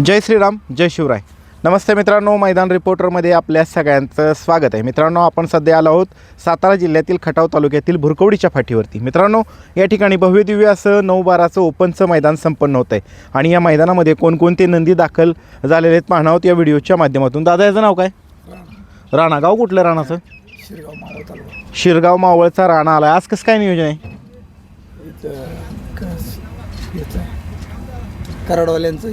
जय श्रीराम जय शिवराय. नमस्ते मित्रांनो मैदान रिपोर्टरमध्ये आपल्या सगळ्यांचं स्वागत आहे. मित्रांनो आपण सध्या आलो आहोत सातारा जिल्ह्यातील खटाव तालुक्यातील भुरकवडीच्या फाटीवरती. मित्रांनो या ठिकाणी भव्य दिव्य असं नऊ बाराचं ओपनचं मैदान संपन्न होतं आहे आणि या मैदानामध्ये कोणकोणते नंदी दाखल झालेले आहेत पाहणार आहोत या व्हिडिओच्या माध्यमातून. दादा याचं नाव काय? राणा. गाव कुठलं राणाचं? शिरगाव मावळ शिरगाव मावळचा राणा आला आज कसं काय नियोजन आहे? कराडवाल्यांचं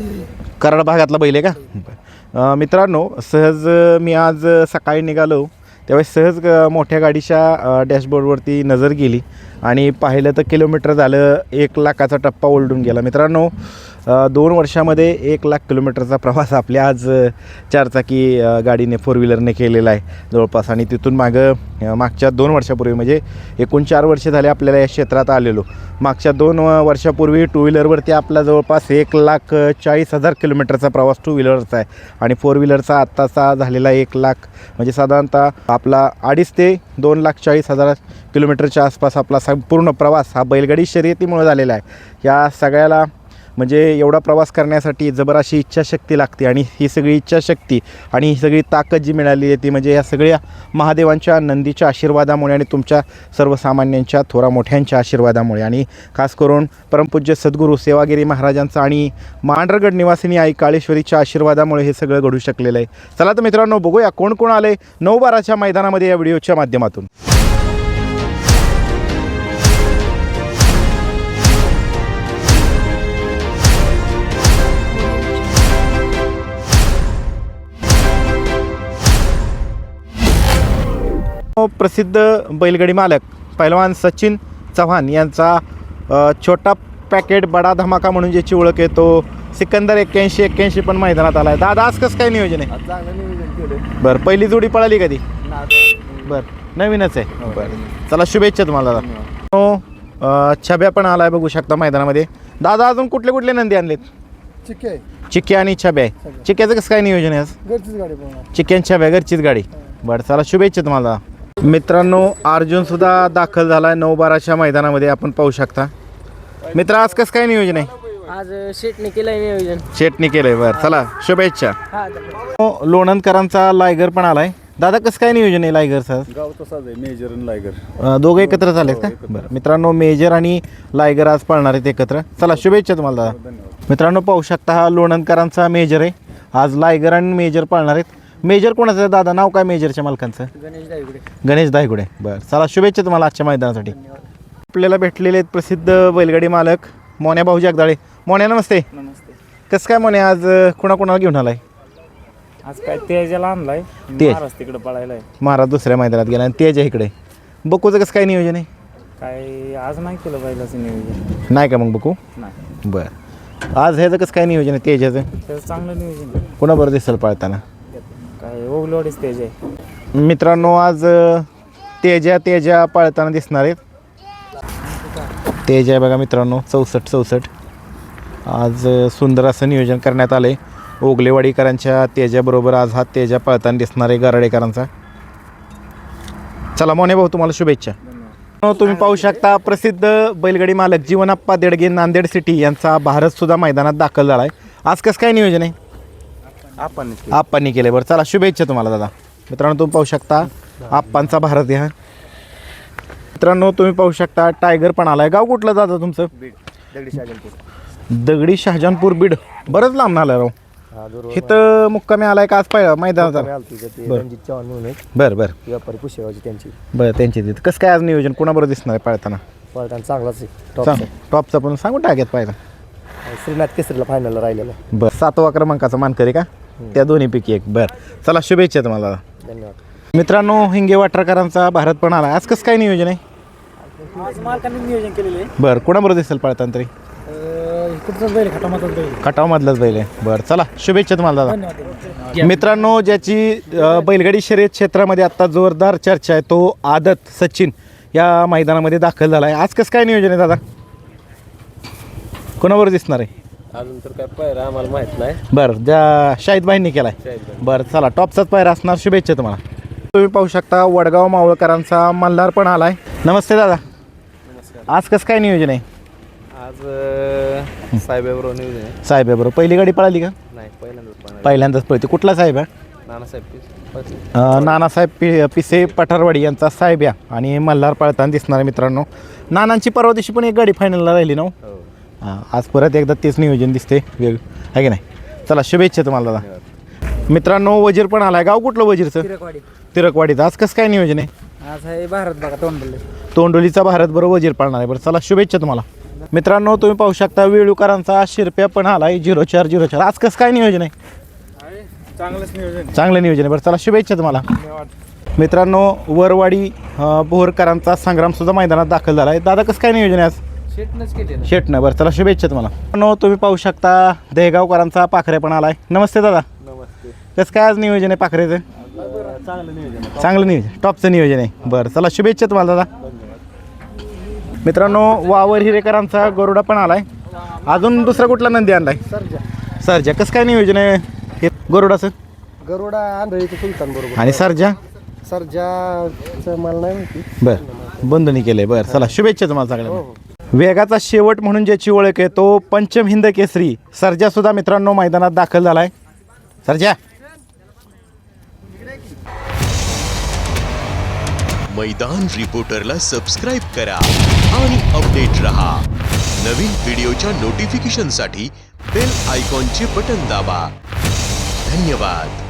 कराड भागातला बैल आहे का? मित्रांनो सहज मी आज सकाळी निघालो. त्यावेळेस सहज मोठ्या गाडीच्या डॅशबोर्डवरती नजर गेली आणि पाहिलं तर किलोमीटर झालं एक लाखाचा टप्पा ओलडून गेला. मित्रांनो दोन वर्षामध्ये एक लाख किलोमीटरचा प्रवास आपल्या आज चारचाकी गाडीने फोर व्हीलरने केलेला आहे. जवळपास आणि तिथून मागं मागच्या दोन वर्षापूर्वी म्हणजे एकूण चार वर्ष झाले आपल्याला या क्षेत्रात आलेलो. मागच्या दोन वर्षापूर्वी टू व्हीलरवरती आपला जवळपास एक लाख चाळीस हजार किलोमीटरचा प्रवास टू व्हीलरचा आहे. आणि फोर व्हीलरचा आत्ताचा झालेला एक लाख म्हणजे साधारणतः आपला अडीच ते दोन लाख चाळीस हजार किलोमीटरच्या आसपास आपला संपूर्ण प्रवास हा बैलगाडी शर्यतीमुळे झालेला आहे. या सगळ्याला म्हणजे एवढा प्रवास करण्यासाठी जबर अशी इच्छाशक्ती लागते आणि ही सगळी इच्छाशक्ती आणि ही सगळी ताकद जी मिळाली आहे ती म्हणजे या सगळ्या महादेवांच्या नंदीच्या आशीर्वादामुळे आणि तुमच्या सर्वसामान्यांच्या थोरा मोठ्यांच्या आशीर्वादामुळे. आणि खास करून परमपूज्य सद्गुरू सेवागिरी महाराजांचा आणि मांढरगड निवासिनी आई काळेश्वरीच्या आशीर्वादामुळे हे सगळं घडू शकलेलं आहे. चला तर मित्रांनो बघूया कोण कोण आले नऊ बाराच्या मैदानामध्ये या व्हिडिओच्या माध्यमातून. प्रसिद्ध बैलगाडी मालक पैलवान सचिन चव्हाण यांचा छोटा पॅकेट बडा धमाका म्हणून ज्याची ओळख आहे तो सिकंदर एक्क्याऐंशी एक्क्याऐंशी पण मैदानात आला आहे दादा आज कसं काय नियोजन आहे? बरं पहिली जोडी पळाली कधी? बरं नवीनच आहे. बरं. चला शुभेच्छा तुम्हाला दादा. हो छब्या पण आलाय बघू शकता मैदानामध्ये. दादा अजून कुठले कुठले नंदी आणलेत? चिक्की. आहे चिक्क्या आणि छब्या आहे. चिक्क्याचं कसं काय नियोजन आहे आज? घरचीच पळणार. चिकनच्या बॅगरचीच गाडी. बरं चला शुभेच्छा तुम्हाला मित्रांनो अर्जुन सुद्धा दाखल झाला आहे नऊ बाराच्या मैदानामध्ये आपण पाहू शकता. मित्र आज कसं काय नियोजन आहे? आज शेटने केलंय नियोजन. शेटनी केलंय बरं. चला शुभेच्छा. हा. हो, लोणंदकरांचा लायगर पण आलाय. दादा कसं काय नियोजन आहे लायगरचं गाव तसाच आहे मेजर आणि लायगर. दोघं एकत्र झालेत का? बरं. मित्रांनो मेजर आणि लायगर आज पळणार आहेत एकत्र. चला शुभेच्छा तुम्हाला दादा. मित्रांनो पाहू शकता हा लोणंदकरांचा मेजर आहे. आज लायगर आणि मेजर पळणार आहेत. मेजर कोणाचं आहे? दादा नाव काय मेजरच्या मालकांचं? गणेश दायगुडे गणेश दायगुडे बरं चला शुभेच्छा तुम्हाला आजच्या मैदानासाठी. आपल्याला भेटलेले आहेत प्रसिद्ध बैलगाडी मालक मोन्या भाऊ जगदाळे मोन्या नमस्ते. नमस्ते. कसं काय मोन्या आज कुणाकुणाला घेऊन आलाय? आज काय तेजाला आणलाय. तेज. महाराज तिकडे पळायलाय. महाराज दुसऱ्या मैदानात गेला आणि तेज आहे इकडे. बकूचं कसं काय नियोजन आहे? काय आज नाही केलं पहिल्याचं नियोजन. नाही का मग बकू? नाही. बरं. आज ह्याचं कसं काय नियोजन आहे? तेजाचं? त्याचं चांगलं नियोजन आहे. कुणाबरोबर दिसेल पळताना? काय ओगलवाडीच तेज. आहे मित्रांनो आज अं, तेजा तेजा पळताना दिसणार आहेत. तेज आहे बघा मित्रांनो चौसष्ट चौसष्ट. आज अं, सुंदर असं नियोजन करण्यात आलं आहे ओगलेवाडीकरांच्या तेजाबरोबर आज हा तेजा पळताना दिसणार आहे गराडेकरांचा. चला मोने भाऊ तुम्हाला शुभेच्छा. हो, तुम्ही पाहू शकता प्रसिद्ध बैलगाडी मालक जीवनाप्पा देडगे नांदेड सिटी यांचा भारत सुद्धा मैदानात दाखल झाला आहे आज कसं काय नियोजन आहे? आपण आप्पांनी केले. बरं चला शुभेच्छा तुम्हाला दादा. मित्रांनो तुम्ही पाहू शकता आप्पांचा भारत या. मित्रांनो तुम्ही पाहू शकता टायगर पण आलाय. गाव कुठलं दादा तुमचं? दगडी शहाजहानपूर. बीड. बरंच लांब आलं राव. इथं मुक्कामी आलाय का? आज पाहिलं मैदानाचा बरं. बरं बरं. व्यापारी पुशेगावची त्यांची. बरं त्यांचे तिथं. कसं काय आज नियोजन? कोणाबरोबर दिसणार आहे पळताना? पळताना चांगलाच टॉपचा पण सांगू टाक्यात पाहिला श्रीनाथ केसरीला फायनलला राहिलेला बरं सातवा क्रमांकाचा मानकरी का? त्या दोन्हीपैकी एक. बरं. चला शुभेच्छा तुम्हाला. दादा धन्यवाद. मित्रांनो हिंगे वाटरकरांचा भारत पण आला. आज कसं काय नियोजन आहे? आज मालकाने नियोजन केलेलं बरं कोणाबरोबर दिसेल पळताना तरी? आहे इकडचाच बैल खटावमधलाच आहे. बरं चला शुभेच्छा तुम्हाला दादा. धन्यवाद. मित्रांनो ज्याची अ, बैलगाडी शर्यत क्षेत्रामध्ये आत्ता जोरदार चर्चा आहे तो आदत सचिन या मैदानामध्ये दाखल झाला आहे. आज कसं काय नियोजन आहे दादा? कोणाबरोबर दिसणार आहे? अजून तर काय पायरा आम्हाला माहीत नाही. बरं ज्या शाहिद भाईंनी केला आहे बरं चला टॉपचाच पायरा असणार शुभेच्छा तुम्हाला. तुम्ही पाहू शकता वडगाव मावळकरांचा मल्हार पण आला आहे नमस्ते दादा. आज कसं काय नियोजन आहे? आज साहेबाबरोबर नियोजन आहे. साहेब बरोबर पहिली गाडी पळाली का? नाही पहिल्यांदाच पळते. कुठला साहेब आहे? नानासाहेब पीस अ, नानासाहेब पि पिसे पठारवाडी यांचा साहेब या. आणि मल्हार पळताना दिसणार मित्रांनो नानांची परवा दिवशी पण एक गाडी फायनलला राहिली ना हो? हो आज परत एकदा तेच नियोजन दिसते वेग आहे की नाही? चला शुभेच्छा तुम्हाला दादा. मित्रांनो वजीर पण आलाय. गाव कुठलं वजीरचं? तिरकवाडी. तिरकवाडीचं आज कसं काय नियोजन आहे? आज आहे भारत बघा तोंड बोलले तोंडोलीचा भारत बरोबर वजीर पाळणार आहे. बरं चला शुभेच्छा तुम्हाला. मित्रांनो तुम्ही पाहू शकता वेळूकरांचा शिरप्या पण आलाय. झिरो चार झिरो चार. आज कसं काय नियोजन आहे? चांगलंच नियोजन चांगलं नियोजन आहे. बरं चला शुभेच्छा तुम्हाला. मित्रांनो वरवाडी बोरकरांचा संग्राम सुद्धा मैदानात दाखल झाला आहे. दादा कसं काय नियोजन आहे आज? शेटनंच केले शेटनं बरं चला शुभेच्छा तुम्हाला. मित्रांनो तुम्ही पाहू शकता देगावकरांचा पाखरे पण आलाय. नमस्ते दादा. नमस्ते. कसं काय आज नियोजन आहे पाखरेचं? चांगलं नियोजन चांगलं नियोजन टॉपचं नियोजन आहे. बरं चला शुभेच्छा तुम्हाला दादा. मित्रांनो वावर हिरेकरांचा गरुडा पण आलाय. अजून दुसरा कुठला नंदी आणलाय? सरजा. सरजा. कसं काय नियोजन आहे हे गरुडाचं? गरुडा सुलतान बरोबर. आणि सरजा? सरजाचं मला नाही माहिती. बरं बंधनी केलंय. बरं चला शुभेच्छा तुम्हाला सगळ्यांना. वेगाचा शेवट म्हणून ज्याची ओळख आहे तो पंचम हिंद केसरी सरजा सुद्धा मित्रांनो मैदानात दाखल झालाय. सरजा. मैदान रिपोर्टरला सबस्क्राईब करा आणि अपडेट रहा. नवीन व्हिडिओच्या नोटिफिकेशनसाठी बेल आयकॉनचे बटन दाबा. धन्यवाद.